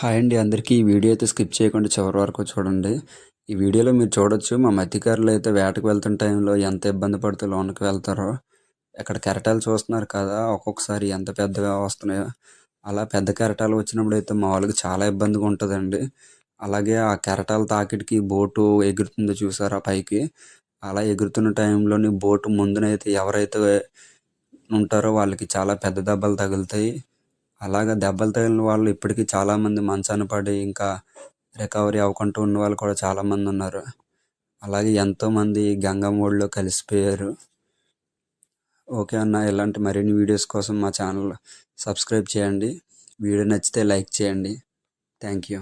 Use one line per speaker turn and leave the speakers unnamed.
Hi అండి అందరికీ ఈ వీడియో అయితే స్కిప్ చేయకుండా చివరి వరకు చూడండి. ఈ వీడియోలో మీరు చూడొచ్చు మా మధ్యకారులు అయితే వేటకు వెళ్తున్న టైంలో ఎంత ఇబ్బంది పడితే లోనకి వెళ్తారో. ఇక్కడ కెరటాలు చూస్తున్నారు కదా ఒక్కొక్కసారి ఎంత పెద్దగా వస్తున్నాయో. అలా పెద్ద కెరటాలు వచ్చినప్పుడు అయితే మామూలుగా చాలా ఇబ్బందిగా ఉంటుందండి. అలాగే ఆ కెరటాల తాకిడికి బోటు ఎగురుతుందో చూసారా పైకి. అలా ఎగురుతున్న టైంలోని బోటు ముందునైతే ఎవరైతే ఉంటారో వాళ్ళకి చాలా పెద్ద దెబ్బలు తగులుతాయి. అలాగ దెబ్బలు తగిలిన వాళ్ళు ఇప్పటికీ చాలామంది మంచాన పడి ఇంకా రికవరీ అవ్వకుండా ఉన్న వాళ్ళు కూడా చాలామంది ఉన్నారు. అలాగే ఎంతోమంది గంగమ్మ గంగమ్మోడిలో కలిసిపోయారు. ఓకే అన్న ఇలాంటి మరిన్ని వీడియోస్ కోసం మా ఛానల్ సబ్స్క్రైబ్ చేయండి. వీడియో నచ్చితే లైక్ చేయండి. Thank you.